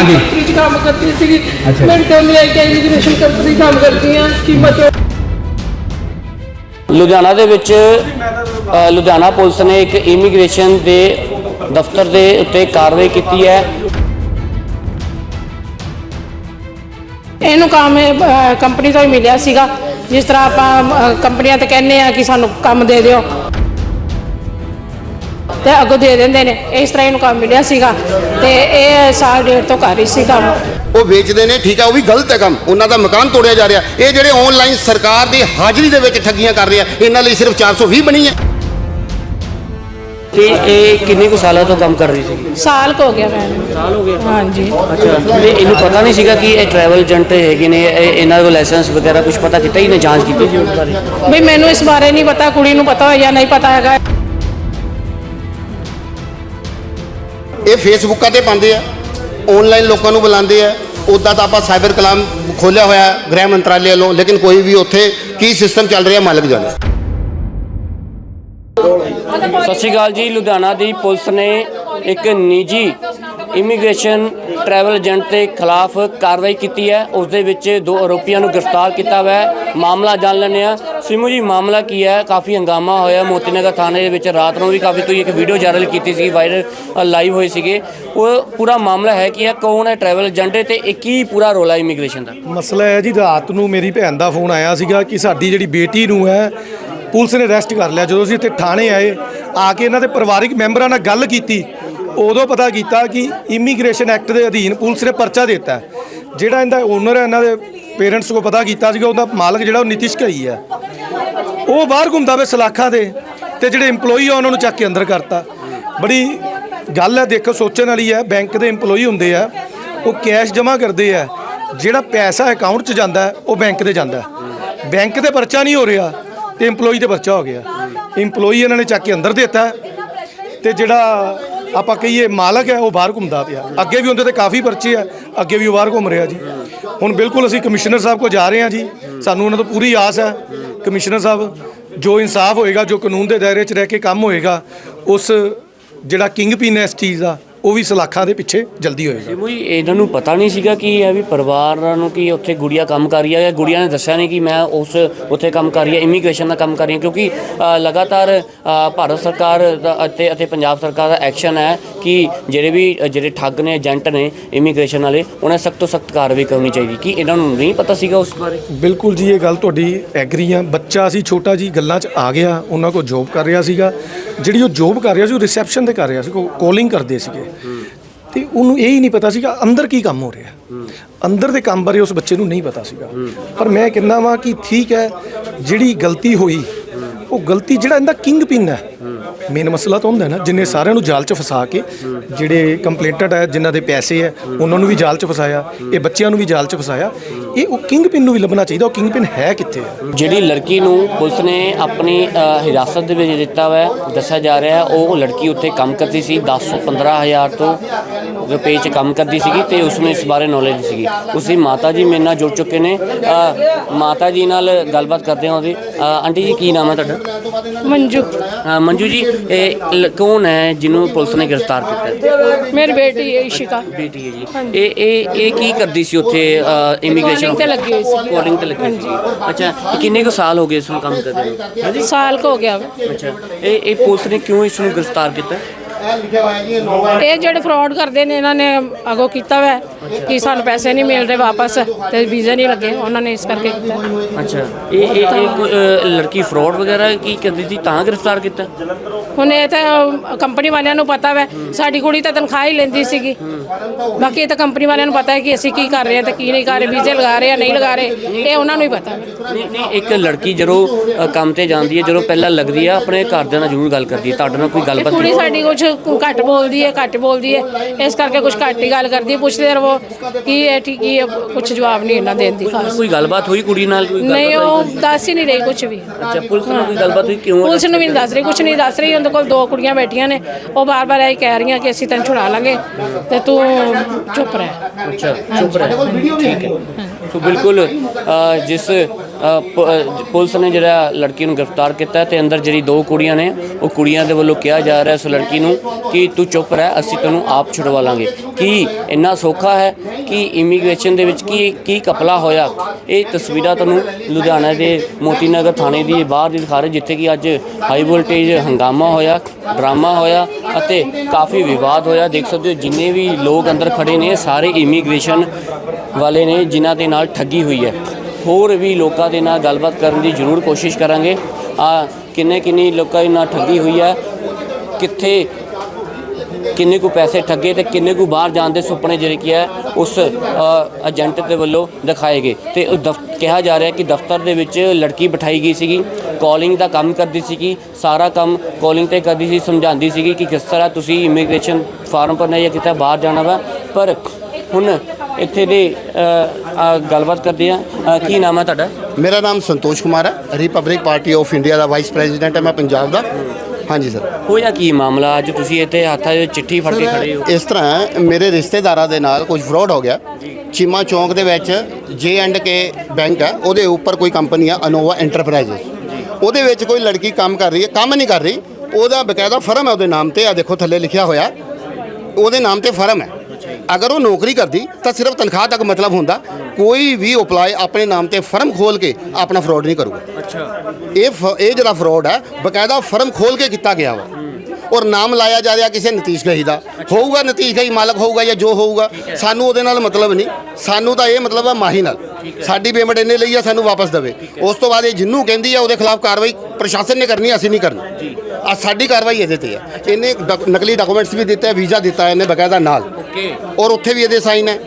ਹਾਂਜੀ। ਕੰਪਨੀ 'ਚ ਕੰਮ ਕਰਦੀ ਸੀਗੀ ਅੱਛਾ। ਮੈਂ ਤੇ ਮੈਂ ਕਿ ਇਮੀਗ੍ਰੇਸ਼ਨ ਕੰਪਨੀ ਕੰਮ ਕਰਦੀ ਆ ਕੀਮਤ ਲੁਧਿਆਣਾ ਦੇ ਵਿੱਚ ਅ, ਲੁਧਿਆਣਾ ਪੁਲਿਸ ਨੇ ਇੱਕ ਇਮੀਗ੍ਰੇਸ਼ਨ ਦੇ ਦਫ਼ਤਰ ਦੇ ਉੱਤੇ ਕਾਰਵਾਈ ਕੀਤੀ ਹੈ ਇਹਨੂੰ ਕੰਮ ਕੰਪਨੀ ਤੋਂ ਹੀ ਮਿਲਿਆ ਸੀਗਾ ਜਿਸ ਤਰ੍ਹਾਂ ਆਪਾਂ ਅਹ, ਕੰਪਨੀਆਂ ਤੇ ਕਹਿੰਦੇ ਆ ਕਿ ਸਾਨੂੰ ਕੰਮ ਦੇ ਦਿਓ ਤੇ ਅੱਗੋਂ ਦੇ ਦਿੰਦੇ ਨੇ। ਇਸ ਤਰ੍ਹਾਂ ਇਹਨੂੰ ਕੰਮ ਮਿਲਿਆ ਸੀਗਾ ਤੇ ਇਹ ਸਾਲ ਡੇਢ ਤੋਂ ਕਰ ਰਹੀ ਸੀ ਕੰਮ। ਉਹ ਵੇਚਦੇ ਨੇ ਠੀਕ ਹੈ ਉਹ ਵੀ ਗਲਤ ਹੈ ਕੰਮ। ਉਹਨਾਂ ਦਾ ਮਕਾਨ ਤੋੜਿਆ ਜਾ ਰਿਹਾ। ਇਹ ਜਿਹੜੇ ਆਨਲਾਈਨ ਸਰਕਾਰ ਦੀ ਹਾਜ਼ਰੀ ਦੇ ਵਿੱਚ ਠੱਗੀਆਂ ਕਰ ਰਹੇ ਆ ਇਹਨਾਂ ਲਈ ਸਿਰਫ 420 ਬਣੀ ਹੈ। ਤੇ ਇਹ ਕਿੰਨੇ ਕੁ ਸਾਲਾਂ ਤੋਂ ਕੰਮ ਕਰ ਰਹੀ ਸੀ? ਸਾਲ ਕੁ ਹੋ ਗਿਆ ਮੈਨੂੰ ਸਾਲ ਹੋ ਗਏ ਹਾਂਜੀ। ਅੱਛਾ ਤੇ ਇਹਨੂੰ ਪਤਾ ਨਹੀਂ ਸੀਗਾ ਕਿ ਇਹ ਟਰੈਵਲ ਏਜੰਟ ਹੈਗੇ ਨੇ ਇਹ- ਇਹਨਾਂ ਕੋਲ ਲਾਇਸੈਂਸ ਵਗੈਰਾ ਕੁਝ ਪਤਾ ਕੀਤਾ ਹੀ ਨੇ ਜਾਂਚ ਕੀਤੀ ਸੀ ਉਸ ਬਾਰੇ? ਵੀ ਮੈਨੂੰ ਇਸ ਬਾਰੇ ਨਹੀਂ ਪਤਾ ਕੁੜੀ ਨੂੰ ਪਤਾ ਹੋਇਆ ਜਾਂ ਨਹੀਂ ਪਤਾ ਹੈਗਾ। ਇਹ ਫੇਸਬੁੱਕਾਂ ਤੇ ਪਾਉਂਦੇ ਆ ਆਨਲਾਈਨ ਲੋਕਾਂ ਨੂੰ ਬੁਲਾਉਂਦੇ ਆ ਉੱਦਾਂ ਤਾਂ ਆਪਾਂ ਸਾਈਬਰ ਕਲਾਮ ਖੋਲਿਆ ਹੋਇਆ, ਗ੍ਰਹਿ ਮੰਤਰਾਲੇ ਵੱਲੋਂ, ਲੇਕਿਨ ਕੋਈ ਵੀ ਉੱਥੇ ਕੀ ਸਿਸਟਮ ਚੱਲ ਰਿਹਾ, ਮਾਲਕ ਜਾਣੇ। ਸਤਿ ਸ਼੍ਰੀ ਅਕਾਲ ਜੀ, ਲੁਧਿਆਣਾ ਦੀ ਪੁਲਿਸ ਨੇ ਇੱਕ ਨਿੱਜੀ ਇਮੀਗ੍ਰੇਸ਼ਨ ਟਰੈਵਲ ਏਜੰਟ ਦੇ ਖਿਲਾਫ ਕਾਰਵਾਈ ਕੀਤੀ ਹੈ। ਉਸ ਦੇ ਵਿੱਚ ਦੋ ਆਰੋਪੀਆਂ ਨੂੰ ਗ੍ਰਿਫਤਾਰ ਕੀਤਾ ਹੋਇਆ ਹੈ। ਮਾਮਲਾ ਜਾਣ ਲੈਂਦੇ ਹਾਂ। ਸਿਮੂ ਜੀ, ਮਾਮਲਾ ਕੀ ਹੈ? ਕਾਫੀ ਹੰਗਾਮਾ ਹੋਇਆ ਮੋਤੀਨਗਰ ਥਾਣੇ ਦੇ ਵਿੱਚ ਰਾਤ ਨੂੰ ਵੀ ਕਾਫੀ ਤੁਸੀਂ ਇੱਕ ਵੀਡੀਓ ਜਾਇਰਲ ਕੀਤੀ ਸੀ ਵਾਇਰਲ ਲਾਈਵ ਹੋਏ ਸੀਗੇ। ਉਹ ਪੂਰਾ ਮਾਮਲਾ ਹੈ ਕਿ ਇਹ ਕੌਣ ਹੈ ਟਰੈਵਲ ਏਜੰਟ ਤੇ ਇਹ ਕੀ ਪੂਰਾ ਰੋਲਾ ਇਮੀਗ੍ਰੇਸ਼ਨ ਦਾ? ਮਸਲਾ ਹੈ ਜੀ, ਰਾਤ ਨੂੰ ਮੇਰੀ ਭੈਣ ਦਾ ਫੋਨ ਆਇਆ ਸੀਗਾ ਕਿ ਸਾਡੀ ਜਿਹੜੀ ਬੇਟੀ ਨੂੰ ਹੈ, ਪੁਲਿਸ ਨੇ ਅਰੈਸਟ ਕਰ ਲਿਆ। ਜਦੋਂ ਅਸੀਂ ਇੱਥੇ ਥਾਣੇ ਆਏ, ਆ ਕੇ ਇਹਨਾਂ ਦੇ ਪਰਿਵਾਰਿਕ ਮੈਂਬਰਾਂ ਨਾਲ ਗੱਲ ਕੀਤੀ। ਉਦੋਂ ਪਤਾ ਕੀਤਾ ਕਿ ਇਮੀਗ੍ਰੇਸ਼ਨ ਐਕਟ ਦੇ ਅਧੀਨ ਪੁਲਿਸ ਨੇ ਪਰਚਾ ਦੇ ਦਿੱਤਾ ਹੈ। ਜਿਹੜਾ ਇਹਦਾ ਓਨਰ ਹੈ, ਇਹਨਾਂ ਦੇ ਪੇਰੈਂਟਸ ਕੋ ਪਤਾ ਕੀਤਾ ਸੀਗਾ, ਉਹਦਾ ਮਾਲਕ ਜਿਹੜਾ ਉਹ ਨਿਤਿਸ਼ ਘਈ ਹੈ। ਉਹ ਬਾਹਰ ਘੁੰਮਦਾ ਵੇ ਸਲਾਖਾਂ ਦੇ ਤੇ ਜਿਹੜੇ EMPLOYE ਆ, ਉਹਨਾਂ ਨੂੰ ਚੱਕ ਕੇ ਅੰਦਰ ਕਰਤਾ। ਬੜੀ ਗੱਲ ਹੈ, ਦੇਖੋ, ਸੋਚਣ ਵਾਲੀ ਹੈ ਬੈਂਕ ਦੇ EMPLOYE ਹੁੰਦੇ ਆ, ਉਹ ਕੈਸ਼ ਜਮ੍ਹਾਂ ਕਰਦੇ ਆ। ਜਿਹੜਾ ਪੈਸਾ ਅਕਾਊਂਟ 'ਚ ਜਾਂਦਾ ਉਹ ਬੈਂਕ ਤੇ ਜਾਂਦਾ ਬੈਂਕ ਤੇ ਪਰਚਾ ਨਹੀਂ ਹੋ ਰਿਹਾ ਤੇ EMPLOYE ਤੇ ਪਰਚਾ ਹੋ ਗਿਆ। EMPLOYE ਇਹਨਾਂ ਨੇ ਚੱਕ ਕੇ ਅੰਦਰ ਦਿੱਤਾ ਤੇ ਜਿਹੜਾ ਆਪਾਂ ਕਹੀਏ ਮਾਲਕ ਹੈ, ਉਹ ਬਾਹਰ ਘੁੰਮਦਾ ਪਿਆ। ਅੱਗੇ ਵੀ ਉਹਦੇ ਤੇ ਕਾਫੀ ਪਰਚੇ ਆ, ਅੱਗੇ ਵੀ ਉਹ ਬਾਹਰ ਘੁੰਮ ਰਿਹਾ ਜੀ। ਹੁਣ ਬਿਲਕੁਲ ਅਸੀਂ ਕਮਿਸ਼ਨਰ ਸਾਹਿਬ ਕੋਲ ਜਾ ਰਹੇ ਹਾਂ ਜੀ। ਸਾਨੂੰ ਉਹਨਾਂ ਤੋਂ ਪੂਰੀ ਆਸ ਹੈ। ਕਮਿਸ਼ਨਰ ਸਾਹਿਬ, ਜੋ ਇਨਸਾਫ ਹੋਏਗਾ, ਜੋ ਕਾਨੂੰਨ ਦੇ ਦਾਇਰੇ 'ਚ ਰਹਿ ਕੇ ਕੰਮ ਹੋਏਗਾ, ਉਸ ਜਿਹੜਾ ਕਿੰਗ ਪੀਨ ਹੈ ਇਸ ਚੀਜ਼ ਦਾ ਉਹ ਵੀ ਸਲਾਖਾਂ ਦੇ ਪਿੱਛੇ ਜਲਦੀ ਹੋਏਗਾ। ਸਿਮੂ ਜੀ ਇਹਨਾਂ ਨੂੰ ਪਤਾ ਨਹੀਂ ਸੀਗਾ ਕਿ ਇਹ ਵੀ ਪਰਿਵਾਰ ਨੂੰ ਕਿ ਉੱਥੇ ਗੁੜੀਆ ਕੰਮ ਕਰ ਰਹੀ ਹੈ ਜਾਂ ਗੁੜੀਆ ਨੇ ਦੱਸਿਆ ਨਹੀਂ ਕਿ ਮੈਂ ਉਸ ਉੱਥੇ ਕੰਮ ਕਰ ਰਹੀ ਹੈ ਇਮੀਗ੍ਰੇਸ਼ਨ ਦਾ ਕੰਮ ਕਰ ਰਹੀ ਹਾਂ ਕਿਉਂਕਿ ਅ, ਲਗਾਤਾਰ ਅ, ਭਾਰਤ ਸਰਕਾਰ ਦਾ ਅਤੇ ਅਤੇ ਪੰਜਾਬ ਸਰਕਾਰ ਦਾ ਐਕਸ਼ਨ ਹੈ ਕਿ ਜਿਹੜੇ ਵੀ ਅ, ਜਿਹੜੇ ਠੱਗ ਨੇ ਏਜੰਟ ਨੇ ਇਮੀਗ੍ਰੇਸ਼ਨ ਵਾਲੇ ਉਹਨਾਂ ਸਖਤ ਤੋਂ ਸਖਤ ਕਾਰਵਾਈ ਕਰਨੀ ਚਾਹੀਦੀ। ਕਿ ਇਹਨਾਂ ਨੂੰ ਨਹੀਂ ਪਤਾ ਸੀਗਾ ਉਸ ਬਾਰੇ? ਬਿਲਕੁਲ ਜੀ ਇਹ ਗੱਲ ਤੁਹਾਡੀ ਐਗਰੀ ਆ। ਬੱਚਾ ਸੀ ਛੋਟਾ ਜੀ ਗੱਲਾਂ 'ਚ ਆ ਗਿਆ ਉਹਨਾਂ ਕੋਲ ਜੋਬ ਕਰ ਰਿਹਾ ਸੀਗਾ। ਜਿਹੜੀ ਉਹ ਜੋਬ ਕਰ ਰਿਹਾ ਸੀ, ਉਹ ਰਿਸੈਪਸ਼ਨ ਤੇ ਕਰ ਰਿਹਾ ਸੀ ਕਾਲਿੰਗ ਕਰਦੇ ਸੀਗੇ। ਤੇ ਉਹਨੂੰ ਇਹ ਹੀ ਨਹੀਂ ਪਤਾ ਸੀਗਾ ਅੰਦਰ ਕੀ ਕੰਮ ਹੋ ਰਿਹਾ। ਅੰਦਰ ਦੇ ਕੰਮ ਬਾਰੇ ਉਸ ਬੱਚੇ ਨੂੰ ਨਹੀਂ ਪਤਾ ਸੀਗਾ। ਪਰ ਮੈਂ ਕਹਿੰਦਾ ਵਾਂ ਕਿ ਠੀਕ ਹੈ, ਜਿਹੜੀ ਗਲਤੀ ਹੋਈ, ਉਹ ਗਲਤੀ ਜਿਹੜਾ ਇਹਦਾ ਕਿੰਗ ਪਿੰਨ ਹੈ। ਮੇਨ ਮਸਲਾ ਤਾਂ ਹੁੰਦਾ ਹੈ ਨਾ, ਜਿੰਨੇ ਸਾਰਿਆਂ ਨੂੰ ਜਾਲ 'ਚ ਫਸਾ ਕੇ ਜਿਹੜੇ ਕੰਪਲੇਂਟਡ ਹੈ ਜਿਨ੍ਹਾਂ ਦੇ ਪੈਸੇ ਹੈ ਉਹਨਾਂ ਨੂੰ ਵੀ ਜਾਲ 'ਚ ਫਸਾਇਆ, ਇਹ ਬੱਚਿਆਂ ਨੂੰ ਵੀ ਜਾਲ 'ਚ ਫਸਾਇਆ, ਇਹ ਉਹ ਕਿੰਗ ਪਿਨ ਨੂੰ ਵੀ ਲੱਭਣਾ ਚਾਹੀਦਾ, ਉਹ ਕਿੰਗ ਪਿਨ ਹੈ ਕਿੱਥੇ ਹੈ ਜਿਹੜੀ ਲੜਕੀ ਨੂੰ ਪੁਲਿਸ ਨੇ ਆਪਣੀ ਹਿਰਾਸਤ ਦੇ ਵਿੱਚ ਦਿੱਤਾ ਹੋਇਆ ਦੱਸਿਆ ਜਾ ਰਿਹਾ ਹੈ ਉਹ ਲੜਕੀ ਉੱਥੇ ਕੰਮ ਕਰਦੀ ਸੀ 10 ਤੋਂ 15000 ਤੋਂ ਰੁਪਏ 'ਚ ਕੰਮ ਕਰਦੀ ਸੀਗੀ ਤੇ ਉਸ ਨੂੰ ਇਸ ਬਾਰੇ ਨੌਲੇਜ ਸੀਗੀ। ਉਸਦੀ ਮਾਤਾ ਜੀ ਮੇਰੇ ਨਾਲ ਜੁੜ ਚੁੱਕੇ ਨੇ। ਅ, ਮਾਤਾ ਜੀ ਨਾਲ ਗੱਲਬਾਤ ਕਰਦੇ ਹਾਂ ਉਹਦੀ। ਅ, ਆਂਟੀ ਜੀ ਕੀ ਨਾਮ ਹੈ ਤੁਹਾਡਾ? ਮੰਜੂ। ਅ, ਮੰਜੂ ਜੀ ਇਹ ਲ- ਕੌਣ ਹੈ ਜਿਹਨੂੰ ਪੁਲਿਸ ਨੇ ਗ੍ਰਿਫਤਾਰ ਕੀਤਾ? ਹੈ ਮੇਰੀ ਬੇਟੀ ਹੈ ਇਸ਼ਿਕਾ। ਬੇਟੀ ਹੈ ਜੀ। ਇਹ ਇਹ ਇਹ ਕੀ ਕਰਦੀ ਸੀ ਉੱਥੇ ਇਮੀਗ੍ਰੇਸ਼ਨ Calling ਤੇ ਲੱਗੀ ਹੋਈ ਸੀ। Calling ਤੇ ਲੱਗੀ ਸੀ। ਅੱਛਾ ਇਹ ਕਿੰਨੇ ਕੁ ਸਾਲ ਹੋ ਗਏ ਇਸ ਨੂੰ ਕੰਮ ਕਰਦੇ ਨੂੰ? ਸਾਲ ਕੁ ਹੋ ਗਿਆ। ਅੱਛਾ। ਇਹ ਇਹ ਪੁਲਿਸ ਨੇ ਕਿਉਂ ਇਸ ਨੂੰ ਗ੍ਰਿਫਤਾਰ ਕੀਤਾ? ਇਹ ਜਿਹੜੇ ਫਰਾਡ ਕਰਦੇ ਨੇ ਇਹਨਾਂ ਨੇ ਅਗੋ ਕੀਤਾ ਵਾ ਕਿ ਸਾਨੂੰ ਪੈਸੇ ਨਹੀਂ ਮਿਲ ਰਹੇ ਵਾਪਸ ਤੇ ਵੀਜ਼ਾ ਨਹੀਂ ਲੱਗੇ ਉਹਨਾਂ ਨੇ ਇਸ ਕਰਕੇ ਕੀਤਾ। ਅੱਛਾ ਇਹ ਇਹ ਇਹ ਕੋਈ, ਅ, ਲੜਕੀ ਫਰਾਡ ਵਗੈਰਾ ਕੀ ਕਰਦੀ ਸੀ ਤਾਂ ਗ੍ਰਿਫਤਾਰ ਕੀਤਾ? ਹੁਣ ਇਹ ਤਾਂ ਕੰਪਨੀ ਵਾਲਿਆਂ ਨੂੰ ਪਤਾ ਵਾ ਸਾਡੀ ਕੁੜੀ ਤਾਂ ਤਨਖਾਹ ਹੀ ਲੈਂਦੀ ਸੀਗੀ। ਬਾਕੀ ਇਹ ਤਾਂ ਕੰਪਨੀ ਵਾਲਿਆਂ ਨੂੰ ਪਤਾ ਹੈ ਕਿ ਅਸੀਂ ਕੀ ਕਰ ਰਹੇ ਹਾਂ ਤੇ ਕੀ ਨਹੀਂ ਕਰ ਰਹੇ ਵੀਜ਼ੇ ਲਗਾ ਰਹੇ ਆ ਨਹੀਂ ਲਗਾ ਰਹੇ ਇਹ ਉਹਨਾਂ ਨੂੰ ਹੀ ਪਤਾ ਵਾ। ਨਹੀਂ ਨਹੀਂ ਇੱਕ ਲੜਕੀ ਜਦੋਂ ਅ, ਕੰਮ ਤੇ ਜਾਂਦੀ ਹੈ ਜਦੋਂ ਪਹਿਲਾਂ ਲੱਗਦੀ ਹੈ ਆਪਣੇ ਘਰਦਿਆਂ ਨਾਲ ਜ਼ਰੂਰ ਗੱਲ ਕਰਦੀ ਹੈ ਤੁਹਾਡੇ ਨਾਲ ਕੋਈ ਗੱਲਬਾਤ ਕੁੜੀ ਨਹੀਂ ਸਾਡੀ ਕੁਝ ਘੱਟ ਬੋਲਦੀ ਹੈ ਘੱਟ ਬੋਲਦੀ ਹੈ। ਇਸ ਕਰਕੇ ਕੁਝ ਘੱਟ ਹੀ ਗੱਲ ਕਰਦੀ ਹੈ ਪੁੱਛਦੇ ਰਹੋ ਕੀ ਹੈ ਠੀਕ ਕੀ ਹੈ ਕੁਝ ਜਵਾਬ ਨਹੀਂ ਇਹਨਾਂ ਦੇਣ ਦੀ ਖਾਸ। ਕੋਈ ਗੱਲਬਾਤ ਹੋਈ ਕੁੜੀ ਨਾਲ ਕੋਈ ਨਹੀਂ ਗੱਲਬਾਤ ਉਹ? ਦੱਸ ਹੀ ਨਹੀਂ ਰਹੀ ਕੁਝ ਵੀ। ਅੱਛਾ ਪੁਲਿਸ ਨਾਲ ਕੋਈ ਗੱਲਬਾਤ ਹੋਈ ਕਿਉਂ ਪੁਲਿਸ ਨੂੰ ਵੀ ਨਹੀਂ ਦੱਸ ਰਹੀ ਕੁਝ ਨਹੀਂ ਦੱਸ ਰਹੀ ਉਹਦੇ ਕੋਲ ਦੋ ਕੁੜੀਆਂ ਬੈਠੀਆਂ ਨੇ। ਉਹ ਬਾਰ-ਬਾਰ ਇਹ ਕਹਿ ਰਹੀਆਂ ਕਿ ਅਸੀਂ ਤੈਨੂੰ ਛੁਡਾ ਲਾਂਗੇ ਤੇ ਤੂੰ ਚੁੱਪ ਰਹਿ। ਅੱਛਾ ਚੁੱਪ ਰਹਿ। ਠੀਕ ਹੈ। ਸੋ ਬਿਲਕੁਲ ਅ, ਜਿਸ ਪ- ਅ, ਪੁਲਿਸ ਨੇ ਜਿਹੜਾ ਲੜਕੀ ਨੂੰ ਗ੍ਰਿਫਤਾਰ ਕੀਤਾ ਹੈ ਤੇ ਅੰਦਰ ਜਿਹੜੀ ਦੋ ਕੁੜੀਆਂ ਨੇ ਉਹ ਕੁੜੀਆਂ ਦੇ ਵੱਲੋਂ ਕਿਹਾ ਜਾ ਰਿਹਾ ਇਸ ਲੜਕੀ ਨੂੰ ਕਿ ਤੂੰ ਚੁੱਪ ਰਹਿ ਅਸੀਂ ਤੈਨੂੰ ਆਪ ਛੁਡਵਾ ਲਾਂਗੇ। ਕੀ ਇੰਨਾ ਸੌਖਾ ਹੈ? ਕਿ ਇਮੀਗ੍ਰੇਸ਼ਨ ਦੇ ਵਿੱਚ ਕੀ ਕੀ ਕਪਲਾ ਹੋਇਆ? ਇਹ ਤਸਵੀਰਾਂ ਤੁਹਾਨੂੰ ਲੁਧਿਆਣਾ ਦੇ ਮੋਤੀ ਨਗਰ ਥਾਣੇ ਦੀ ਬਾਹਰ ਦੀ ਦਿਖਾ ਰਹੇ ਜਿੱਥੇ ਕਿ ਅੱਜ ਹਾਈ ਵੋਲਟੇਜ ਹੰਗਾਮਾ ਹੋਇਆ ਡਰਾਮਾ ਹੋਇਆ ਅਤੇ ਕਾਫੀ ਵਿਵਾਦ ਹੋਇਆ। ਦੇਖ ਸਕਦੇ ਹੋ ਜਿੰਨੇ ਵੀ ਲੋਕ ਅੰਦਰ ਖੜੇ ਨੇ ਸਾਰੇ ਇਮੀਗ੍ਰੇਸ਼ਨ ਵਾਲੇ ਨੇ ਜਿਨ੍ਹਾਂ ਦੇ ਨਾਲ ਠੱਗੀ ਹੋਈ ਹੈ। ਹੋਰ ਵੀ ਲੋਕਾਂ ਦੇ ਨਾਲ ਗੱਲਬਾਤ ਕਰਨ ਦੀ ਜ਼ਰੂਰ ਕੋਸ਼ਿਸ਼ ਕਰਾਂਗੇ। ਆ ਕਿੰਨੇ ਕਿੰਨੀ ਲੋਕਾਂ ਦੇ ਨਾਲ ਠੱਗੀ ਹੋਈ ਹੈ, ਕਿੱਥੇ ਕਿੰਨੇ ਕੁ ਪੈਸੇ ਠੱਗੇ ਤੇ ਕਿੰਨੇ ਕੁ ਬਾਹਰ ਜਾਣ ਦੇ ਸੁਪਨੇ ਜਿਹੜੇ ਕੀ ਹੈ, ਉਸ ਏਜੰਟ ਦੇ ਵੱਲੋਂ ਦਿਖਾਏ ਗਏ। ਤੇ ਦਫ਼- ਕਿਹਾ ਜਾ ਰਿਹਾ ਕਿ ਦਫ਼ਤਰ ਦੇ ਵਿੱਚ ਲੜਕੀ ਬਿਠਾਈ ਗਈ ਸੀਗੀ ਕਾਲਿੰਗ ਦਾ ਕੰਮ ਕਰਦੀ ਸੀਗੀ, ਸਾਰਾ ਕੰਮ ਕਾਲਿੰਗ ਤੇ ਕਰਦੀ ਸੀ, ਸਮਝਾਉਂਦੀ ਸੀਗੀ ਕਿ ਕਿਸ ਤਰ੍ਹਾਂ ਤੁਸੀਂ ਇਮੀਗ੍ਰੇਸ਼ਨ ਫਾਰਮ ਭਰਨਾ ਜਾਂ ਕਿਤੇ ਬਾਹਰ ਜਾਣਾ ਵਾ। ਪਰ ਹੁਣ ਇੱਥੇ ਦੇ ਗੱਲਬਾਤ ਕਰਦੇ ਆ ਕੀ ਨਾਮ ਹੈ ਤੁਹਾਡਾ? ਮੇਰਾ ਨਾਮ ਸੰਤੋਸ਼ ਕੁਮਾਰ ਹੈ। ਰਿਪਬਲਿਕ ਪਾਰਟੀ ਆਫ ਇੰਡੀਆ ਦਾ ਵਾਈਸ ਪ੍ਰੈਜ਼ੀਡੈਂਟ ਹੈ। ਮੈਂ ਪੰਜਾਬ ਦਾ। ਹਾਂਜੀ ਸਰ ਹੋਇਆ ਕੀ ਮਾਮਲਾ? ਅੱਜ ਤੁਸੀਂ ਇੱਥੇ ਹੱਥਾਂ 'ਚ ਚਿੱਠੀ ਫੜ ਕੇ ਖੜੇ ਹੋ। ਇਸ ਤਰ੍ਹਾਂ ਮੇਰੇ ਰਿਸ਼ਤੇਦਾਰਾਂ ਦੇ ਨਾਲ ਕੁਝ ਫਰਾਡ ਹੋ ਗਿਆ। ਚੀਮਾ ਚੌਂਕ ਦੇ ਵਿੱਚ ਜੇ ਐਂਡ ਕੇ ਬੈਂਕ ਹੈ। ਉਹਦੇ ਉੱਪਰ ਕੋਈ ਕੰਪਨੀ ਆ ਅਨੋਵਾ ਐਂਟਰਪ੍ਰਾਈਜ਼ਸ ਉਹਦੇ ਵਿੱਚ ਕੋਈ ਲੜਕੀ ਕੰਮ ਕਰ ਰਹੀ ਹੈ ਕੰਮ ਨਹੀਂ ਕਰ ਰਹੀ। ਉਹਦਾ ਬਕਾਇਦਾ ਫਰਮ ਹੈ ਉਹਦੇ ਨਾਮ ਤੇ। ਆ ਦੇਖੋ ਥੱਲੇ ਲਿਖਿਆ ਹੋਇਆ। ਉਹਦੇ ਨਾਮ ਤੇ ਫਰਮ ਹੈ। ਅਗਰ ਉਹ ਨੌਕਰੀ ਕਰਦੀ ਤਾਂ ਸਿਰਫ ਤਨਖਾਹ ਤੱਕ ਮਤਲਬ ਹੁੰਦਾ। ਕੋਈ ਵੀ ਅਪਲਾਈ ਆਪਣੇ ਨਾਮ ਤੇ ਫਰਮ ਖੋਲ ਕੇ ਆਪਣਾ ਫਰਾਡ ਨਹੀਂ ਕਰੂਗਾ। ਅੱਛਾ। ਇਹ ਫ- ਇਹ ਜਿਹੜਾ ਫਰਾਡ ਹੈ ਬਕਾਇਦਾ ਫਰਮ ਖੋਲ ਕੇ ਕੀਤਾ ਗਿਆ ਵਾ। ਔਰ ਨਾਮ ਲਾਇਆ ਜਾ ਰਿਹਾ ਕਿਸੇ ਨਤੀਸ਼ ਗਈ ਦਾ। ਹੋਊਗਾ ਨਤੀਸ਼ ਗਈ ਮਾਲਕ ਹੋਊਗਾ ਜਾਂ ਜੋ ਹੋਊਗਾ ਸਾਨੂੰ ਉਹਦੇ ਨਾਲ ਮਤਲਬ ਨਹੀਂ। ਸਾਨੂੰ ਤਾਂ ਇਹ ਮਤਲਬ ਆ ਮਾਹੀ ਨਾਲ। ਸਾਡੀ ਪੇਮੈਂਟ ਇੰਨੇ ਲਈ ਆ ਸਾਨੂੰ ਵਾਪਸ ਦੇਵੇ। ਉਸ ਤੋਂ ਬਾਅਦ ਇਹ ਜਿੰਨੂੰ ਕਹਿੰਦੀ ਆ ਉਹਦੇ ਖਿਲਾਫ ਕਾਰਵਾਈ ਪ੍ਰਸ਼ਾਸਨ ਨੇ ਕਰਨੀ ਅਸੀਂ ਨਹੀਂ ਕਰਨੀ। ਆ ਸਾਡੀ ਕਾਰਵਾਈ ਇਹਦੇ ਤੇ ਆ ਇਹਨੇ ਡਾਕ- ਨਕਲੀ ਡਾਕੂਮੈਂਟਸ ਵੀ ਦਿੱਤੇ ਵੀਜ਼ਾ ਦਿੱਤਾ ਇਹਨੇ ਬਕਾਇਦਾ ਨਾਲ। ਓਕੇ। ਔਰ ਉੱਥੇ ਵੀ ਇਹਦੇ ਸਾਈਨ ਹੈ।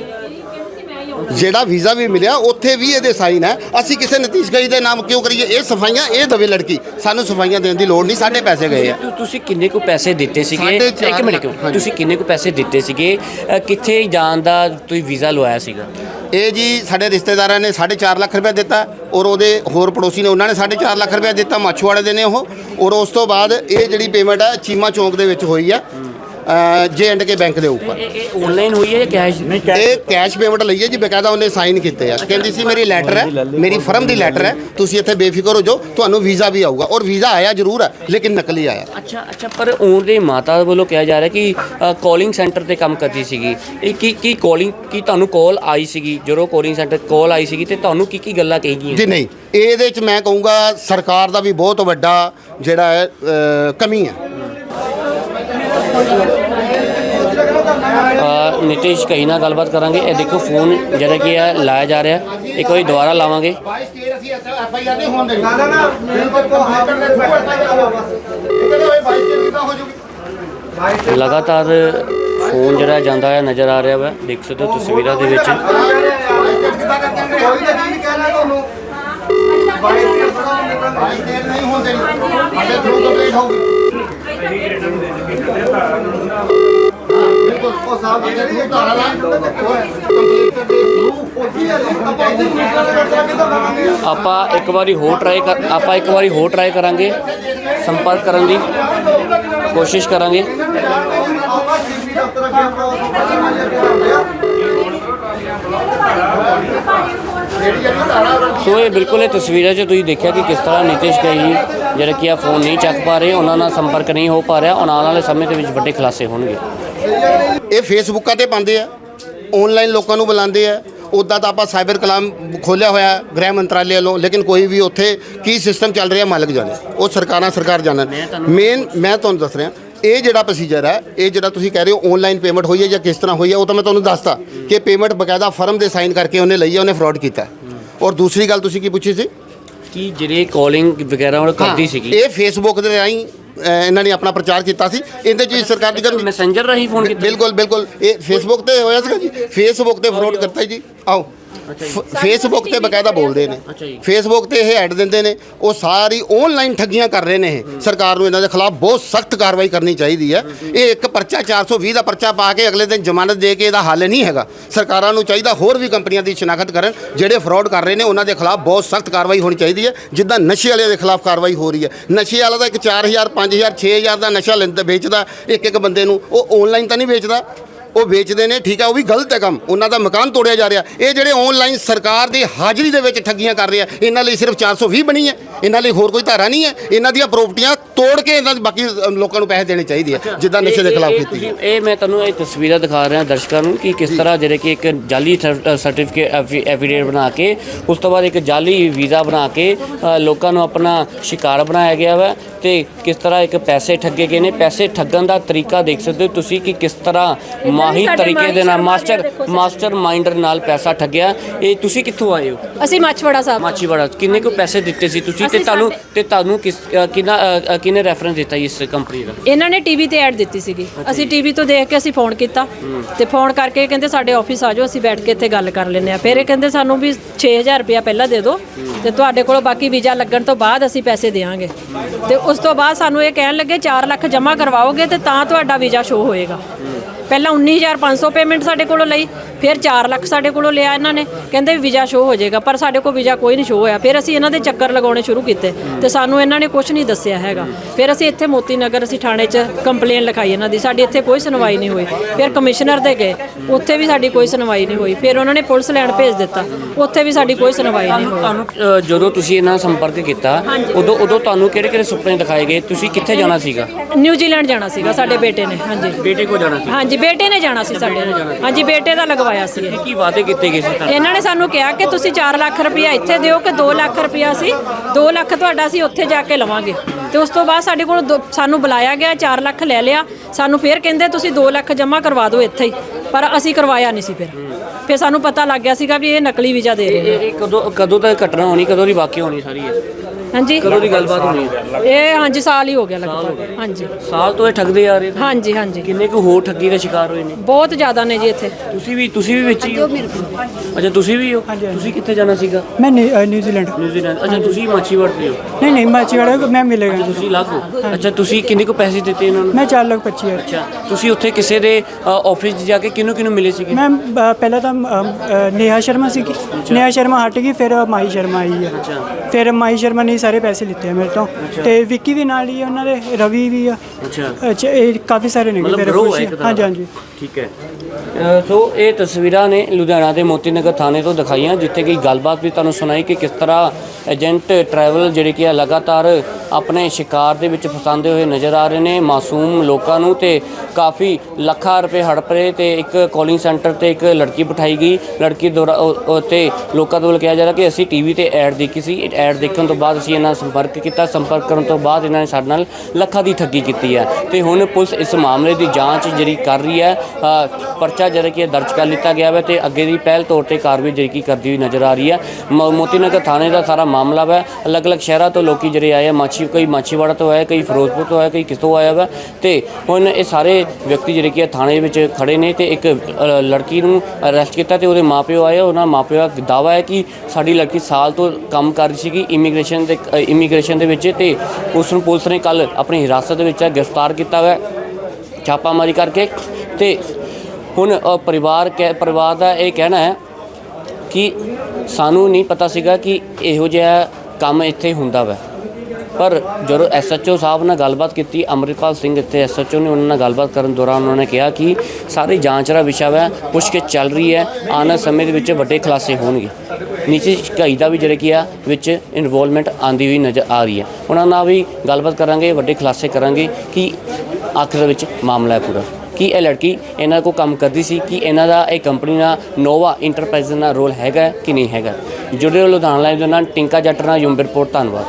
ਜਿਹੜਾ ਵੀਜ਼ਾ ਵੀ ਮਿਲਿਆ ਉੱਥੇ ਵੀ ਇਹਦੇ ਸਾਈਨ ਹੈ। ਅਸੀਂ ਕਿਸੇ ਨਤੀਸ਼ ਗਈ ਦੇ ਨਾਮ ਕਿਉਂ ਕਰੀਏ? ਇਹ ਸਫਾਈਆਂ ਇਹ ਦਵੇ ਲੜਕੀ। ਸਾਨੂੰ ਸਫਾਈਆਂ ਦੇਣ ਦੀ ਲੋੜ ਨਹੀਂ ਸਾਡੇ ਪੈਸੇ ਗਏ ਆ। ਤੁਸੀਂ ਕਿੰਨੇ ਕੁ ਪੈਸੇ ਦਿੱਤੇ ਸੀਗੇ? ਸਾਢੇ ਚਾਰ ਇੱਕ ਮਿੰਟ ਹਾਂਜੀ। ਤੁਸੀਂ ਕਿੰਨੇ ਕੁ ਪੈਸੇ ਦਿੱਤੇ ਸੀਗੇ? ਅ, ਕਿੱਥੇ ਜਾਣ ਦਾ ਤੁਸੀਂ ਵੀਜ਼ਾ ਲਵਾਇਆ ਸੀਗਾ? ਇਹ ਜੀ ਸਾਡੇ ਰਿਸ਼ਤੇਦਾਰਾਂ ਨੇ 4.5 ਲੱਖ ਰੁਪਏ ਦਿੱਤਾ ਔਰ ਉਹਦੇ ਹੋਰ ਪੜੋਸੀ ਨੇ ਉਹਨਾਂ ਨੇ 4.5 ਲੱਖ ਰੁਪਏ ਦਿੱਤਾ ਮਾਛੂਵਾੜੇ ਦੇ ਨੇ ਉਹ। ਔਰ ਉਸ ਤੋਂ ਬਾਅਦ ਇਹ ਜਿਹੜੀ ਪੇਮੈਂਟ ਹੈ ਚੀਮਾ ਚੌਂਕ ਦੇ ਵਿੱਚ ਹੋਈ ਆ ਜੇ ਐਂਡ ਕੇ ਬੈਂਕ ਦੇ ਉੱਪਰ। ਇਹ ਇਹ ਆਨਲਾਈਨ ਹੋਈ ਹੈ ਜਾਂ ਕੈਸ਼ ਇਹ ਕੈਸ਼ ਪੇਮੈਂਟ ਲਈ ਹੈ ਜੀ ਬਕਾਇਦਾ ਉਹਨੇ ਸਾਈਨ ਕੀਤੇ ਆ। ਕਹਿੰਦੀ ਸੀ ਮੇਰੀ ਲੈਟਰ ਹੈ ਮੇਰੀ ਫਰਮ ਦੀ ਲੈਟਰ ਹੈ ਤੁਸੀਂ ਇੱਥੇ ਬੇਫਿਕਰ ਹੋ ਜਾਓ ਤੁਹਾਨੂੰ ਵੀਜ਼ਾ ਵੀ ਆਊਗਾ। ਔਰ ਵੀਜ਼ਾ ਆਇਆ ਜ਼ਰੂਰ ਹੈ ਲੇਕਿਨ ਨਕਲੀ ਆਇਆ। ਅੱਛਾ ਅੱਛਾ ਪਰ ਉਹਦੇ ਮਾਤਾ ਵੱਲੋਂ ਕਿਹਾ ਜਾ ਰਿਹਾ ਕਿ ਕਾਲਿੰਗ ਸੈਂਟਰ ਤੇ ਕੰਮ ਕਰਦੀ ਸੀਗੀ। ਇਹ ਕੀ ਕੀ ਕਾਲਿੰਗ ਕੀ ਤੁਹਾਨੂੰ ਕਾਲ ਆਈ ਸੀਗੀ? ਜਦੋਂ ਕਾਲਿੰਗ ਸੈਂਟਰ ਕਾਲ ਆਈ ਸੀਗੀ ਤੇ ਤੁਹਾਨੂੰ ਕੀ ਕੀ ਗੱਲਾਂ ਕਹੀ ਗਈਆਂ ਜੀ ਨਹੀਂ ਇਹਦੇ ਚ ਮੈਂ ਕਹੂੰਗਾ ਸਰਕਾਰ ਦਾ ਵੀ ਬਹੁਤ ਵੱਡਾ ਜਿਹੜਾ ਹੈ ਕਮੀ ਹੈ। ਨਿਤੇਸ਼ ਕਈ ਨਾਲ ਗੱਲਬਾਤ ਕਰਾਂਗੇ। ਇਹ ਦੇਖੋ ਫੋਨ ਜਿਹੜਾ ਕੀ ਹੈ ਲਾਇਆ ਜਾ ਰਿਹਾ। ਇੱਕ ਵਾਰੀ ਦੁਬਾਰਾ ਲਾਵਾਂਗੇ। ਲਗਾਤਾਰ ਫੋਨ ਜਿਹੜਾ ਜਾਂਦਾ ਹੈ ਨਜ਼ਰ ਆ ਰਿਹਾ ਵਾ। ਦੇਖ ਸਕਦੇ ਹੋ ਤਸਵੀਰਾਂ ਦੇ ਵਿੱਚ। ਆਪਾਂ ਇੱਕ ਵਾਰੀ ਹੋਰ ਟਰਾਈ ਕਰ ਆਪਾਂ ਇੱਕ ਵਾਰੀ ਹੋਰ ਟਰਾਈ ਕਰਾਂਗੇ। ਸੰਪਰਕ ਕਰਨ ਦੀ ਕੋਸ਼ਿਸ਼ ਕਰਾਂਗੇ। ਸੋ ਇਹ ਬਿਲਕੁਲ ਇਹ ਤਸਵੀਰਾਂ 'ਚ ਤੁਸੀਂ ਦੇਖਿਆ ਕਿ ਕਿਸ ਤਰ੍ਹਾਂ ਨਿਤਿਸ਼ ਗਈ ਜਿਹੜੇ ਕਿ ਆ ਫੋਨ ਨਹੀਂ ਚੱਕ ਪਾ ਰਹੇ, ਉਹਨਾਂ ਨਾਲ ਸੰਪਰਕ ਨਹੀਂ ਹੋ ਪਾ ਰਿਹਾ ਆਉਣ ਵਾਲੇ ਸਮੇਂ ਦੇ ਵਿੱਚ ਵੱਡੇ ਖੁਲਾਸੇ ਹੋਣਗੇ। ਇਹ ਫੇਸਬੁੱਕਾਂ ਤੇ ਪਾਉਂਦੇ ਆ ਆਨਲਾਈਨ ਲੋਕਾਂ ਨੂੰ ਬੁਲਾਉਂਦੇ ਆ। ਉਦਾਂ ਤਾਂ ਆਪਾਂ ਸਾਈਬਰ ਕਲਾਮ ਖੋਲਿਆ ਹੋਇਆ ਹੈ ਗ੍ਰਹਿ ਮੰਤਰਾਲੇ ਵੱਲੋਂ ਲੇਕਿਨ ਕੋਈ ਵੀ ਉੱਥੇ ਕੀ ਸਿਸਟਮ ਚੱਲ ਰਿਹਾ ਮਾਲਕ ਜਾਣੇ। ਉਹ ਸਰਕਾਰਾਂ ਸਰਕਾਰ ਜਾਣਨ। ਮੇਨ ਮੈਂ ਤੁਹਾਨੂੰ ਦੱਸ ਰਿਹਾ ਇਹ ਜਿਹੜਾ ਪ੍ਰੋਸੀਜਰ ਹੈ ਇਹ ਜਿਹੜਾ ਤੁਸੀਂ ਕਹਿ ਰਹੇ ਹੋ ਆਨਲਾਈਨ ਪੇਮੈਂਟ ਹੋਈ ਹੈ ਜਾਂ ਕਿਸ ਤਰ੍ਹਾਂ ਹੋਈ ਹੈ ਉਹ ਤਾਂ ਮੈਂ ਤੁਹਾਨੂੰ ਦੱਸਤਾ ਕਿ ਪੇਮੈਂਟ ਬਕਾਇਦਾ ਫਰਮ ਦੇ ਸਾਈਨ ਕਰਕੇ ਉਹਨੇ ਲਈ ਹੈ ਉਹਨੇ ਫਰਾਡ ਕੀਤਾ। ਔਰ ਦੂਸਰੀ ਗੱਲ ਤੁਸੀਂ ਕੀ ਪੁੱਛੀ ਸੀ? ਕਿ ਜਿਹੜੇ ਕਾਲਿੰਗ ਵਗੈਰਾ ਉਹ ਕਰਦੀ ਸੀਗੀ। ਇਹ ਫੇਸਬੁੱਕ ਦੇ ਰਾਹੀਂ ਇਹਨਾਂ ਨੇ ਆਪਣਾ ਪ੍ਰਚਾਰ ਕੀਤਾ ਸੀ। ਇਹਦੇ ਚ ਸਰਕਾਰ ਦੀ ਗੱਲ ਮੈਸੇਂਜਰ ਰਾਹੀਂ ਫੋਨ ਕੀਤਾ ਬਿਲਕੁਲ ਬਿਲਕੁਲ। ਇਹ ਫੇਸਬੁੱਕ ਤੇ ਹੋਇਆ ਸੀਗਾ ਜੀ? ਫੇਸਬੁੱਕ ਤੇ ਫਰਾਡ ਕਰਤਾ ਜੀ। ਆਓ। ਫੇਸਬੁੱਕ ਤੇ ਬਕਾਇਦਾ ਬੋਲਦੇ ਨੇ। ਫੇਸਬੁੱਕ ਤੇ ਇਹ ਐਡ ਦਿੰਦੇ ਨੇ। ਉਹ ਸਾਰੀ ਆਨਲਾਈਨ ਠੱਗੀਆਂ ਕਰ ਰਹੇ ਨੇ ਇਹ। ਸਰਕਾਰ ਨੂੰ ਇਹਨਾਂ ਦੇ ਖਿਲਾਫ ਬਹੁਤ ਸਖਤ ਕਾਰਵਾਈ ਕਰਨੀ ਚਾਹੀਦੀ ਹੈ। ਇਹ ਇੱਕ ਪਰਚਾ 420 ਦਾ ਪਰਚਾ ਪਾ ਕੇ ਅਗਲੇ ਦਿਨ ਜ਼ਮਾਨਤ ਦੇ ਕੇ ਇਹਦਾ ਹੱਲ ਨਹੀਂ ਹੈਗਾ। ਸਰਕਾਰਾਂ ਨੂੰ ਚਾਹੀਦਾ ਹੋਰ ਵੀ ਕੰਪਨੀਆਂ ਦੀ ਸ਼ਨਾਖਤ ਕਰਨ ਜਿਹੜੇ ਫਰਾਡ ਕਰ ਰਹੇ ਨੇ ਉਹਨਾਂ ਦੇ ਖਿਲਾਫ ਬਹੁਤ ਸਖਤ ਕਾਰਵਾਈ ਹੋਣੀ ਚਾਹੀਦੀ ਹੈ। ਜਿੱਦਾਂ ਨਸ਼ੇ ਵਾਲੇ ਦੇ ਖਿਲਾਫ ਕਾਰਵਾਈ ਹੋ ਰਹੀ ਹੈ। ਨਸ਼ੇ ਵਾਲਾ ਦਾ ਇੱਕ 4000 5000 6000 ਦਾ ਨਸ਼ਾ ਲੈਂਦਾ ਵੇਚਦਾ ਇੱਕ ਇੱਕ ਬੰਦੇ ਨੂੰ। ਉਹ ਆਨਲਾਈਨ ਤਾਂ ਨਹੀਂ ਵੇਚਦਾ। ਉਹ ਵੇਚਦੇ ਨੇ ਠੀਕ ਹੈ ਉਹ ਵੀ ਗਲਤ ਹੈ ਕੰਮ। ਉਹਨਾਂ ਦਾ ਮਕਾਨ ਤੋੜਿਆ ਜਾ ਰਿਹਾ। ਇਹ ਜਿਹੜੇ ਆਨਲਾਈਨ ਸਰਕਾਰ ਦੀ ਹਾਜ਼ਰੀ ਦੇ ਵਿੱਚ ਠੱਗੀਆਂ ਕਰ ਰਹੇ ਆ ਇਹਨਾਂ ਲਈ ਸਿਰਫ 420 ਬਣੀ ਹੈ। ਇਹਨਾਂ ਲਈ ਹੋਰ ਕੋਈ ਧਾਰਾ ਨਹੀਂ ਹੈ। ਇਹਨਾਂ ਦੀਆਂ ਪ੍ਰਾਪਰਟੀਆਂ ਤੋੜ ਕੇ ਇਹਨਾਂ ਦੀ ਬਾਕੀ ਲੋਕਾਂ ਨੂੰ ਪੈਸੇ ਦੇਣੇ ਚਾਹੀਦੇ ਆ ਜਿੱਦਾਂ ਨਸ਼ੇ ਦੇ ਖਿਲਾਫ ਕੀਤੀ ਇਹ ਮੈਂ ਤੁਹਾਨੂੰ ਇਹ ਤਸਵੀਰਾਂ ਦਿਖਾ ਰਿਹਾ ਦਰਸ਼ਕਾਂ ਨੂੰ ਕਿ ਕਿਸ ਤਰ੍ਹਾਂ ਜਿਹੜੇ ਕਿ ਇੱਕ ਜਾਲੀ ਸਰਟੀਫਿਕੇਟ ਐਫੀਡੇਵਿਟ ਬਣਾ ਕੇ ਉਸ ਤੋਂ ਬਾਅਦ ਇੱਕ ਜਾਲੀ ਵੀਜ਼ਾ ਬਣਾ ਕੇ ਲੋਕਾਂ ਨੂੰ ਆਪਣਾ ਸ਼ਿਕਾਰ ਬਣਾਇਆ ਗਿਆ ਵਾ ਤੇ ਕਿਸ ਤਰ੍ਹਾਂ ਇੱਕ ਪੈਸੇ ਠੱਗੇ ਗਏ ਨੇ। ਪੈਸੇ ਠੱਗਣ ਦਾ ਤਰੀਕਾ ਦੇਖ ਸਕਦੇ ਹੋ ਤੁਸੀਂ ਕਿ ਕਿਸ ਤਰ੍ਹਾਂ ਮਾਹੀ ਸਾਡੇ ਤਰੀਕੇ ਦੇ ਨਾਲ ਮਾਸਟਰ। ਮਾਸਟਰ ਮਾਈਂਡਰ ਨਾਲ ਪੈਸਾ ਠੱਗਿਆ। ਇਹ ਤੁਸੀਂ ਕਿੱਥੋਂ ਆਏ ਹੋ? ਅਸੀਂ ਮੱਛਵੜਾ ਸਾਹਿਬ ਮਾਚੀਵਾੜਾ ਕਿੰਨੇ ਕੁ ਪੈਸੇ ਦਿੱਤੇ ਸੀ ਤੁਸੀਂ? ਤੇ ਅਸੀਂ ਤੁਹਾਨੂੰ ਤੇ ਤੁਹਾਨੂੰ ਕਿਸ ਅ, ਕਿੰਨਾ ਅ, ਅ, ਕਿਹਨੇ ਰੈਫਰੈਂਸ ਦਿੱਤਾ ਇਸ ਕੰਪਨੀ ਦਾ? ਇਹਨਾਂ ਨੇ ਟੀਵੀ ਤੇ ਐਡ ਦਿੱਤੀ ਸੀਗੀ। ਅਸੀਂ ਟੀਵੀ ਤੋਂ ਦੇਖ ਕੇ ਅਸੀਂ ਫੋਨ ਕੀਤਾ। ਤੇ ਫੋਨ ਕਰਕੇ ਕਹਿੰਦੇ ਸਾਡੇ ਆਫਿਸ ਆ ਜਾਓ ਅਸੀਂ ਬੈਠ ਕੇ ਇੱਥੇ ਗੱਲ ਕਰ ਲੈਂਦੇ ਆ ਫਿਰ ਇਹ ਕਹਿੰਦੇ ਸਾਨੂੰ ਵੀ 6000 ਰੁਪਇਆ ਪਹਿਲਾਂ ਦੇ ਦਿਓ। ਤੇ ਤੁਹਾਡੇ ਕੋਲੋਂ ਬਾਕੀ ਵੀਜ਼ਾ ਲੱਗਣ ਤੋਂ ਬਾਅਦ ਅਸੀਂ ਪੈਸੇ ਦੇਵਾਂਗੇ। ਤੇ ਉਸ ਤੋਂ ਬਾਅਦ ਸਾਨੂੰ ਇਹ ਕਹਿਣ ਲੱਗੇ 4 ਲੱਖ ਜਮ੍ਹਾਂ ਕਰਵਾਓਗੇ ਤੇ ਤਾਂ ਤੁਹਾਡਾ ਵੀਜ਼ਾ ਸ਼ੋ ਹੋਏਗਾ। ਪਹਿਲਾਂ 19500 ਪੇਮੈਂਟ ਸਾਡੇ ਕੋਲੋਂ ਲਈ ਫਿਰ 4 ਲੱਖ ਸਾਡੇ ਕੋਲੋਂ ਲਿਆ ਇਹਨਾਂ ਨੇ। ਕਹਿੰਦੇ ਵੀਜ਼ਾ ਸ਼ੋ ਹੋ ਜਾਏਗਾ ਪਰ ਸਾਡੇ ਕੋਲ ਵੀਜ਼ਾ ਕੋਈ ਨਹੀਂ ਸ਼ੋ ਹੋਇਆ। ਫਿਰ ਅਸੀਂ ਇਹਨਾਂ ਦੇ ਚੱਕਰ ਲਗਾਉਣੇ ਸ਼ੁਰੂ ਕੀਤੇ ਤੇ ਸਾਨੂੰ ਇਹਨਾਂ ਨੇ ਕੁਝ ਨਹੀਂ ਦੱਸਿਆ ਹੈਗਾ। ਫਿਰ ਅਸੀਂ ਇੱਥੇ ਮੋਤੀ ਨਗਰ ਅਸੀਂ ਥਾਣੇ 'ਚ ਕੰਪਲੇਨ ਲਿਖਾਈ ਇਹਨਾਂ ਦੀ। ਸਾਡੀ ਇੱਥੇ ਕੋਈ ਸੁਣਵਾਈ ਨਹੀਂ ਹੋਈ। ਫਿਰ ਕਮਿਸ਼ਨਰ ਦੇ ਗਏ। ਉੱਥੇ ਵੀ ਸਾਡੀ ਕੋਈ ਸੁਣਵਾਈ ਨਹੀਂ ਹੋਈ। ਫਿਰ ਉਹਨਾਂ ਨੇ ਪੁਲਿਸ ਲੈਣ ਭੇਜ ਦਿੱਤਾ। ਉੱਥੇ ਵੀ ਸਾਡੀ ਕੋਈ ਸੁਣਵਾਈ ਨਹੀਂ ਹੋਈ। ਤੁਹਾਨੂੰ ਅ, ਜਦੋਂ ਤੁਸੀਂ ਇਹਨਾਂ ਨਾਲ ਸੰਪਰਕ ਕੀਤਾ ਉਦੋਂ ਉਦੋਂ ਤੁਹਾਨੂੰ ਕਿਹੜੇ ਕਿਹੜੇ ਸੁਪਨੇ ਦਿਖਾਏ ਗਏ? ਤੁਸੀਂ ਕਿੱਥੇ ਜਾਣਾ ਸੀਗਾ? ਨਿਊਜ਼ੀਲੈਂਡ ਜਾਣਾ ਸੀਗਾ ਸਾਡੇ ਬੇਟੇ ਨੇ। ਹਾਂਜੀ। ਬੇਟੇ ਕੋ ਜਾਣਾ ਸੀ? ਹਾਂਜੀ। ਬੇਟੇ ਨੇ ਜਾਣਾ ਸੀ ਸਾਡੇ ਹਾਂਜੀ ਬੇਟੇ ਦਾ ਲਗਵਾਇਆ ਸੀ ਇਹ। ਕੀ ਵਾਅਦੇ ਕੀਤੇ ਗਏ ਸੀ ਤੁਹਾਨੂੰ ਇਹਨਾਂ ਨੇ ਸਾਨੂੰ ਕਿਹਾ ਕਿ ਤੁਸੀਂ 4 ਲੱਖ ਰੁਪਇਆ ਇੱਥੇ ਦਿਓ ਕਿ 2 ਲੱਖ ਰੁਪਇਆ ਸੀ 2 ਲੱਖ ਤੁਹਾਡਾ ਅਸੀਂ ਉੱਥੇ ਜਾ ਕੇ ਲਵਾਂਗੇ। ਤੇ ਉਸ ਤੋਂ ਬਾਅਦ ਸਾਡੇ ਕੋਲ ਦੋ- ਸਾਨੂੰ ਬੁਲਾਇਆ ਗਿਆ 4 ਲੱਖ ਲੈ ਲਿਆ। ਸਾਨੂੰ ਫਿਰ ਕਹਿੰਦੇ ਤੁਸੀਂ 2 ਲੱਖ ਜਮ੍ਹਾਂ ਕਰਵਾ ਦਿਓ ਇੱਥੇ ਹੀ। ਪਰ ਅਸੀਂ ਕਰਵਾਇਆ ਨਹੀਂ ਸੀ ਫਿਰ। ਫਿਰ ਸਾਨੂੰ ਪਤਾ ਲੱਗ ਗਿਆ ਸੀਗਾ ਵੀ ਇਹ ਨਕਲੀ ਵੀਜ਼ਾ ਦੇ ਰਹੇ ਇਹ ਕਦੋਂ ਕਦੋਂ ਤੱਕ ਘਟਨਾ ਹੋਣੀ ਕਦੋਂ ਦੀ ਵਾਕਿਆ ਹੋਣੀ ਸਾਰੀ ਇਹ? ਹਾਂਜੀ। ਕਦੋਂ ਦੀ ਗੱਲਬਾਤ ਹੋਣੀ? ਇਹ ਹਾਂਜੀ ਸਾਲ ਹੀ ਹੋ ਗਿਆ ਲਗਭਗ। ਹਾਂਜੀ। ਸਾਲ ਤੋਂ ਇਹ ਠੱਗਦੇ ਆ ਰਹੇ ਹਾਂਜੀ ਹਾਂਜੀ। ਕਿੰਨੇ ਕੁ ਹੋਰ ਠੱਗੀ ਦਾ ਸ਼ਿਕਾਰ ਹੋਏ ਨੇ? ਬਹੁਤ ਜ਼ਿਆਦਾ ਨੇ ਜੀ ਇੱਥੇ। ਤੁਸੀਂ ਵੀ ਤੁਸੀਂ ਵੀ ਵਿੱਚ ਹੀ ਹੋ? ਅੱਛਾ ਤੁਸੀਂ ਵੀ ਹੋ? ਤੁਸੀਂ ਕਿੱਥੇ ਜਾਣਾ ਸੀਗਾ? ਮੈਂ ਨਿਊਜ਼ੀਲੈਂਡ। ਨਿਊਜ਼ੀਲੈਂਡ। ਅੱਛਾ ਤੁਸੀਂ ਮਾਛੀ ਵਰਤਦੇ ਹੋ? ਨਹੀਂ ਨਹੀਂ ਮੈਂ ਚਿਹੜਾ ਮੈਂ ਮਿਲੇਗਾ ਤੁਸੀਂ ਲੱਖ ਅੱਛਾ ਤੁਸੀਂ ਕਿੰਨੇ ਕੁ ਪੈਸੇ ਦਿੱਤੇ ਇਹਨਾਂ ਨੂੰ? ਮੈਂ 4 ਲੱਖ 25 ਅੱਛਾ ਤੁਸੀਂ ਉੱਥੇ ਕਿਸੇ ਦੇ ਆਫਿਸ ਜਾ ਕੇ ਕਿਹਨੂੰ ਕਿਹਨੂੰ ਮਿਲੇ ਸੀਗੇ? ਮੈਮ ਪਹਿਲਾਂ ਤਾਂ ਨੇਹਾ ਸ਼ਰਮਾ ਸੀ ਨੇਹਾ ਸ਼ਰਮਾ ਹਟ ਗਈ ਫਿਰ ਮਾਈ ਸ਼ਰਮਾ ਆਈ ਹੈ ਫਿਰ ਮਾਈ ਸ਼ਰਮਾ ਨੇ ਸਾਰੇ ਪੈਸੇ ਲਿੱਤੇ ਆ ਮੇਰੇ ਤੋਂ। ਤੇ ਵਿੱਕੀ ਵੀ ਨਾਲ ਹੀ ਆ ਉਹਨਾਂ ਦੇ ਰਵੀ ਵੀ ਆ। ਅੱਛਾ। ਅੱਛਾ ਇਹ ਕਾਫੀ ਸਾਰੇ ਨੇ ਮਤਲਬ ਹੈ ਇੱਕ ਤਰ੍ਹਾਂ ਹਾਂਜੀ ਦਾ। ਹਾਂਜੀ। ਠੀਕ ਹੈ। ਅ, ਸੋ ਇਹ ਤਸਵੀਰਾਂ ਨੇ ਲੁਧਿਆਣਾ ਦੇ ਮੋਤੀ ਨਗਰ ਥਾਣੇ ਤੋਂ ਦਿਖਾਈਆਂ ਜਿੱਥੇ ਕਿ ਗੱਲਬਾਤ ਵੀ ਤੁਹਾਨੂੰ ਸੁਣਾਈ ਕਿ ਕਿਸ ਤਰ੍ਹਾਂ ਏਜੰਟ ਟਰੈਵਲ ਜਿਹੜੇ ਕਿ ਆ ਲਗਾਤਾਰ ਆਪਣੇ ਸ਼ਿਕਾਰ ਦੇ ਵਿੱਚ ਫਸਾਉਂਦੇ ਹੋਏ ਨਜ਼ਰ ਆ ਰਹੇ ਨੇ। ਮਾਸੂਮ ਲੋਕਾਂ ਨੂੰ ਤੇ ਕਾਫੀ ਲੱਖਾਂ ਰੁਪਏ ਹੜਪ ਰਹੇ ਤੇ ਇੱਕ ਕਾਲਿੰਗ ਸੈਂਟਰ ਤੇ ਇੱਕ ਲੜਕੀ ਬਿਠਾਈ ਗਈ। ਲੜਕੀ ਦੁਆਰਾ ਉਹ- ਉਹ ਤੇ ਲੋਕਾਂ ਤੋਂ ਵੱਲ ਕਿਹਾ ਜਾ ਰਿਹਾ ਕਿ ਅਸੀਂ ਟੀਵੀ ਤੇ ਐਡ ਦੇਖੀ ਸੀ। ਐਡ ਦੇਖਣ ਤੋਂ ਬਾਅਦ ਅਸੀਂ ਇਹਨਾਂ ਨਾਲ ਸੰਪਰਕ ਕੀਤਾ। ਸੰਪਰਕ ਕਰਨ ਤੋਂ ਬਾਅਦ ਇਹਨਾਂ ਨੇ ਸਾਡੇ ਨਾਲ ਲੱਖਾਂ ਦੀ ਠੱਗੀ ਕੀਤੀ ਹੈ। ਤੇ ਹੁਣ ਪੁਲਿਸ ਇਸ ਮਾਮਲੇ ਦੀ ਜਾਂਚ ਜਿਹੜੀ ਕਰ ਰਹੀ ਹੈ ਪਰਚਾ ਜਿਹੜਾ ਕਿ ਦਰਜ ਕਰ ਲਿੱਤਾ ਗਿਆ ਹੈ ਤੇ ਅੱਗੇ ਦੀ ਪਹਿਲ ਤੌਰ ਤੇ ਕਾਰਵਾਈ ਜਿਹੜੀ ਕਿ ਕਰਦੀ ਹੋਈ ਨਜ਼ਰ ਆ ਰਹੀ ਹੈ। ਮ- ਮੋਤੀ ਨਗਰ ਥਾਣੇ ਦਾ ਸਾਰਾ ਮਾਮਲਾ ਹੈ ਅਲੱਗ-ਅਲੱਗ ਸ਼ਹਿਰਾਂ ਤੋਂ ਲੋਕੀ ਜਿਹੜੇ ਆਏ ਆ, ਮਾਛੀ, ਕੋਈ ਮਾਛੀਵਾੜਾ ਤੋਂ ਆਏ, ਕਈ ਫਿਰੋਜ਼ਪੁਰ ਤੋਂ ਆਇਆ ਕਈ ਕਿਤੋਂ ਆਇਆ ਵਾ। ਤੇ ਹੁਣ ਇਹ ਸਾਰੇ ਵਿਅਕਤੀ ਜਿਹੜੇ ਕਿ ਹੈ ਥਾਣੇ ਵਿੱਚ ਖੜੇ ਨੇ ਤੇ ਇੱਕ ਲੜਕੀ ਨੂੰ ਅਰੈਸਟ ਕੀਤਾ ਤੇ ਉਹਦੇ ਮਾਪਿਓ ਆਏ। ਉਹਨਾਂ ਮਾਪਿਆਂ ਦਾ ਦਾਵਾ ਹੈ ਕਿ ਸਾਡੀ ਲੜਕੀ ਸਾਲ ਤੋਂ ਕੰਮ ਕਰ ਰਹੀ ਸੀਗੀ ਇਮੀਗ੍ਰੇਸ਼ਨ ਦੇ ਇਮੀਗ੍ਰੇਸ਼ਨ ਦੇ ਵਿੱਚ ਤੇ ਉਸ ਨੂੰ ਪੁਲਿਸ ਨੇ ਕੱਲ ਆਪਣੀ ਹਿਰਾਸਤ ਦੇ ਵਿੱਚ ਗ੍ਰਿਫਤਾਰ ਕੀਤਾ ਹੋਇਆ ਛਾਪਾਮਾਰੀ ਕਰਕੇ ਤੇ ਹੁਣ ਅ, ਪਰਿਵਾਰ ਕਹਿ ਪਰਿਵਾਰ ਦਾ ਇਹ ਕਹਿਣਾ ਹੈ ਕਿ ਸਾਨੂੰ ਨਹੀਂ ਪਤਾ ਸੀਗਾ ਕਿ ਇਹੋ ਜਿਹਾ ਕੰਮ ਇੱਥੇ ਹੁੰਦਾ ਵਾ। ਪਰ ਜਦੋਂ ਐਸਐਚਓ ਸਾਹਿਬ ਨਾਲ ਗੱਲਬਾਤ ਕੀਤੀ ਅੰਮ੍ਰਿਤਪਾਲ ਸਿੰਘ ਇੱਥੇ ਐਸਐਚਓ ਨੇ ਉਹਨਾਂ ਨਾਲ ਗੱਲਬਾਤ ਕਰਨ ਦੌਰਾਨ ਉਹਨਾਂ ਨੇ ਕਿਹਾ ਕਿ ਸਾਰੀ ਜਾਂਚ ਦਾ ਵਿਸ਼ਾ ਵਾ ਪੁੱਛਗਿੱਛ ਚੱਲ ਰਹੀ ਹੈ ਆਉਣ ਵਾਲੇ ਸਮੇਂ ਦੇ ਵਿੱਚ ਵੱਡੇ ਖੁਲਾਸੇ ਹੋਣਗੇ। ਨੀਚੇ ਸ਼ਿਕਾਇਤ ਦਾ ਵੀ ਜਿਹੜੇ ਕੀ ਆ, ਵਿੱਚ ਇਨਵੋਲਵਮੈਂਟ ਆਂਦੀ ਹੋਈ ਨਜ਼ਰ ਆ ਰਹੀ ਹੈ। ਉਹਨਾਂ ਨਾਲ ਵੀ ਗੱਲਬਾਤ ਕਰਾਂਗੇ, ਵੱਡੇ ਖੁਲਾਸੇ ਕਰਾਂਗੇ ਕਿ ਆਖਰ ਵਿੱਚ ਮਾਮਲਾ ਹੈ ਪੂਰਾ। ਕਿ ਇਹ ਲੜਕੀ ਇਹਨਾਂ ਕੋਲ ਕੰਮ ਕਰਦੀ ਸੀ? ਕਿ ਇਹਨਾਂ ਦਾ ਇਹ ਕੰਪਨੀ ਨਾਲ ਨੋਵਾ ਇੰਟਰਪ੍ਰਾਈਜ਼ ਨਾਲ ਰੋਲ ਹੈਗਾ ਕਿ ਨਹੀਂ ਹੈਗਾ? ਜੁੜੇ ਰਹੋ ਲੁਧਿਆਣਾ ਲਾਈਵ ਦੇ ਨਾਲ, ਟਿੰਕਾ ਜੱਟ ਨਾਲ, ਯੂਮ ਰਿਪੋਰਟ ਧੰਨਵਾਦ।